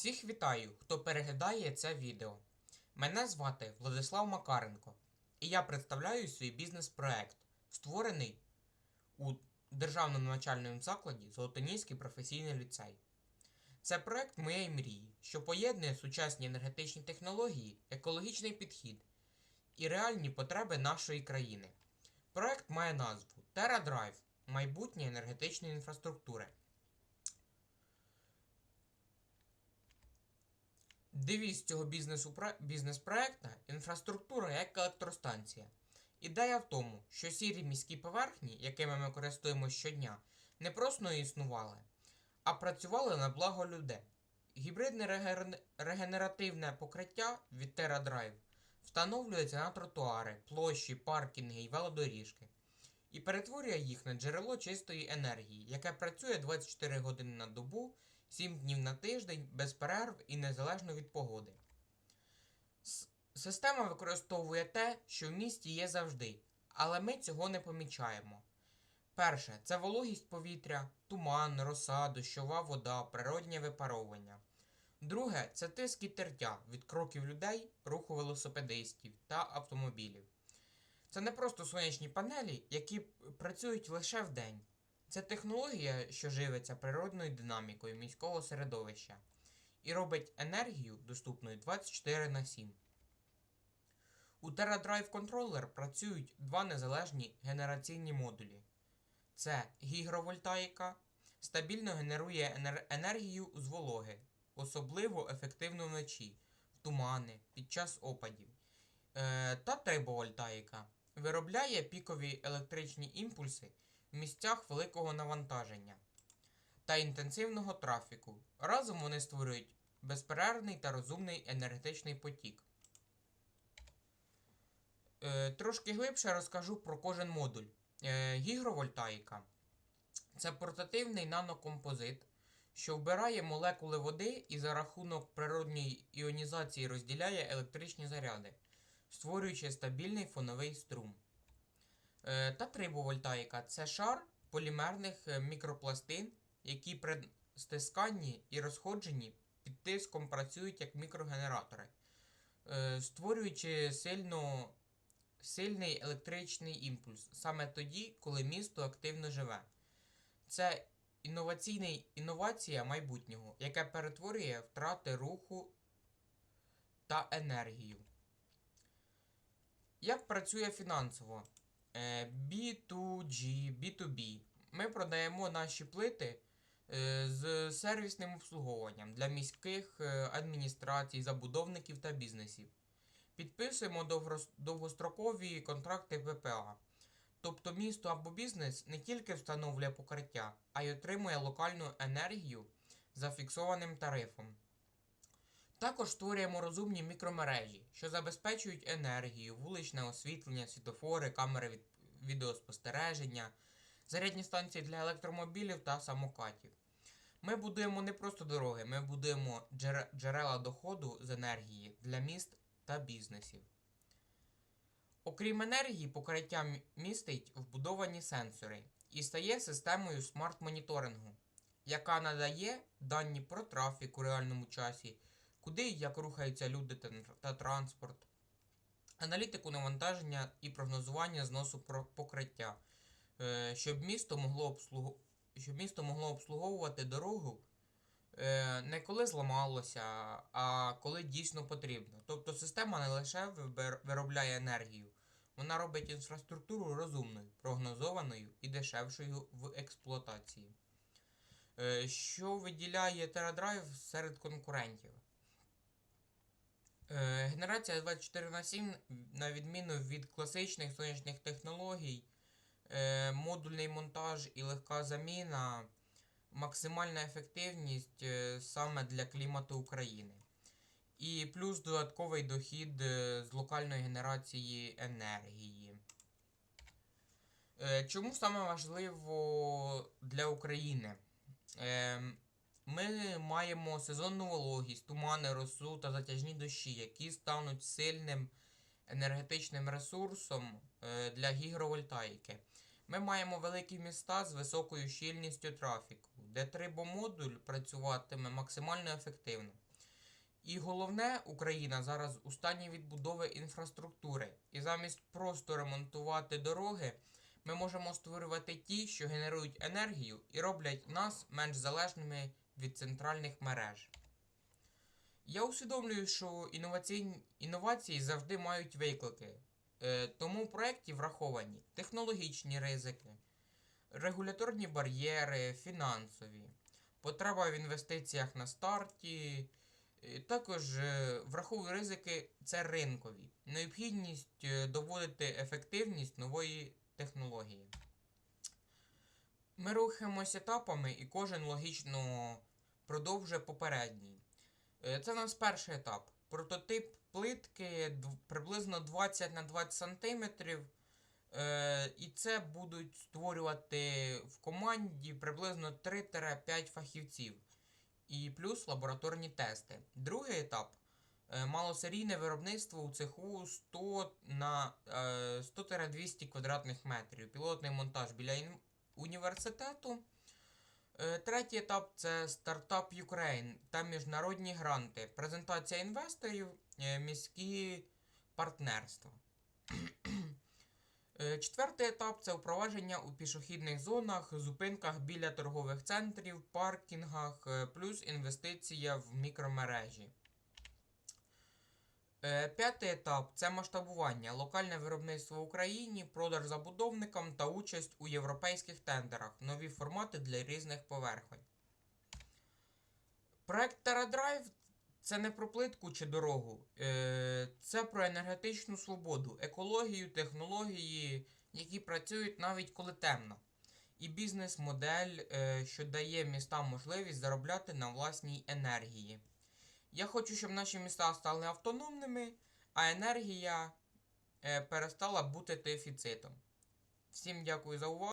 Всіх вітаю, хто переглядає це відео. Мене звати Владислав Макаренко, і я представляю свій бізнес-проект, створений у Державному навчальному закладі Золотоніський професійний ліцей. Це проект моєї мрії, що поєднує сучасні енергетичні технології, екологічний підхід і реальні потреби нашої країни. Проект має назву TerraDrive майбутнє енергетичної інфраструктури. Девіз цього бізнес-проекта інфраструктура як електростанція. Ідея в тому, що сірі міські поверхні, якими ми користуємося щодня, не просто існували, а працювали на благо людей. Гібридне регенеративне покриття від TerraDrive встановлюється на тротуари, площі, паркінги і велодоріжки і перетворює їх на джерело чистої енергії, яке працює 24 години на добу, 7 днів на тиждень, без перерв і незалежно від погоди. С- Система використовує те, що в місті є завжди, але ми цього не помічаємо. Перше це вологість повітря, туман, роса, дощова вода, природнє випаровування. Друге це тиск і тертя від кроків людей, руху велосипедистів та автомобілів. Це не просто сонячні панелі, які працюють лише вдень. Це технологія, що живиться природною динамікою міського середовища і робить енергію доступною 24 на 7. У TerraDrive Controller працюють два незалежні генераційні модулі. Це гігровольтаїка, стабільно генерує енер- енергію з вологи, особливо ефективно вночі, в тумани, під час опадів. Е, та трибовольтаїка виробляє пікові електричні імпульси в місцях великого навантаження та інтенсивного трафіку. Разом вони створюють безперервний та розумний енергетичний потік. Е, трошки глибше розкажу про кожен модуль. Е, гігровольтаїка це портативний нанокомпозит, що вбирає молекули води і за рахунок природньої іонізації розділяє електричні заряди, створюючи стабільний фоновий струм. Е, та трибовольтаїка це шар полімерних е, мікропластин, які при стисканні і розходженні під тиском працюють як мікрогенератори, е, створюючи сильно, сильний електричний імпульс саме тоді, коли місто активно живе. Це інноваційний інновація майбутнього, яке перетворює втрати руху та енергію. Як працює фінансово? Е, B2G, B2B. Ми продаємо наші плити е, з сервісним обслуговуванням для міських е, адміністрацій, забудовників та бізнесів. Підписуємо довгострокові контракти ППА. Тобто місто або бізнес не тільки встановлює покриття, а й отримує локальну енергію за фіксованим тарифом. Також створюємо розумні мікромережі, що забезпечують енергію, вуличне освітлення, світофори, камери від... відеоспостереження, зарядні станції для електромобілів та самокатів. Ми будуємо не просто дороги, ми будуємо джере- джерела доходу з енергії для міст та бізнесів. Окрім енергії, покриття містить вбудовані сенсори і стає системою смарт-моніторингу, яка надає дані про трафік у реальному часі, куди і як рухаються люди та, транспорт, аналітику навантаження і прогнозування зносу покриття, е, щоб місто могло, обслугу... щоб місто могло обслуговувати дорогу е, не коли зламалося, а коли дійсно потрібно. Тобто система не лише виробляє енергію, вона робить інфраструктуру розумною, прогнозованою і дешевшою в експлуатації. Е, Що виділяє TerraDrive серед конкурентів? Е, Генерація 24 на 7, на відміну від класичних сонячних технологій, е, модульний монтаж і легка заміна, максимальна ефективність е, саме для клімату України. І плюс додатковий дохід з локальної генерації енергії. Чому саме важливо для України? Ми маємо сезонну вологість, тумани, росу та затяжні дощі, які стануть сильним енергетичним ресурсом е, для гігровольтаїки. Ми маємо великі міста з високою щільністю трафіку, де трибомодуль працюватиме максимально ефективно. І головне, Україна зараз у стані відбудови інфраструктури. І замість просто ремонтувати дороги, ми можемо створювати ті, що генерують енергію і роблять нас менш залежними від центральних мереж. Я усвідомлюю, що інновації завжди мають виклики. Е, тому в проєкті враховані технологічні ризики, регуляторні бар'єри, фінансові, потреба в інвестиціях на старті. е, Також е, враховую ризики це ринкові, необхідність доводити ефективність нової технології. Ми рухаємося етапами і кожен логічно продовжує попередній. Е, Це у нас перший етап. Прототип плитки приблизно 20 на 20 см. Е, і це будуть створювати в команді приблизно 3-5 фахівців. І плюс лабораторні тести. Другий етап е, малосерійне виробництво у цеху 100 на е, 100-200 квадратних метрів. Пілотний монтаж біля університету. Е, Третій етап це стартап Ukraine та міжнародні гранти, презентація інвесторів, е, міські партнерства. Е, Четвертий етап це впровадження у пішохідних зонах, зупинках біля торгових центрів, паркінгах, плюс інвестиція в мікромережі. Е, П'ятий етап це масштабування, локальне виробництво в Україні, продаж забудовникам та участь у європейських тендерах, нові формати для різних поверхонь. Проект TerraDrive це не про плитку чи дорогу, е, це про енергетичну свободу, екологію, технології, які працюють навіть коли темно. І бізнес-модель, е, що дає містам можливість заробляти на власній енергії. Я хочу, щоб наші міста стали автономними, а енергія е, перестала бути дефіцитом. Всім дякую за увагу.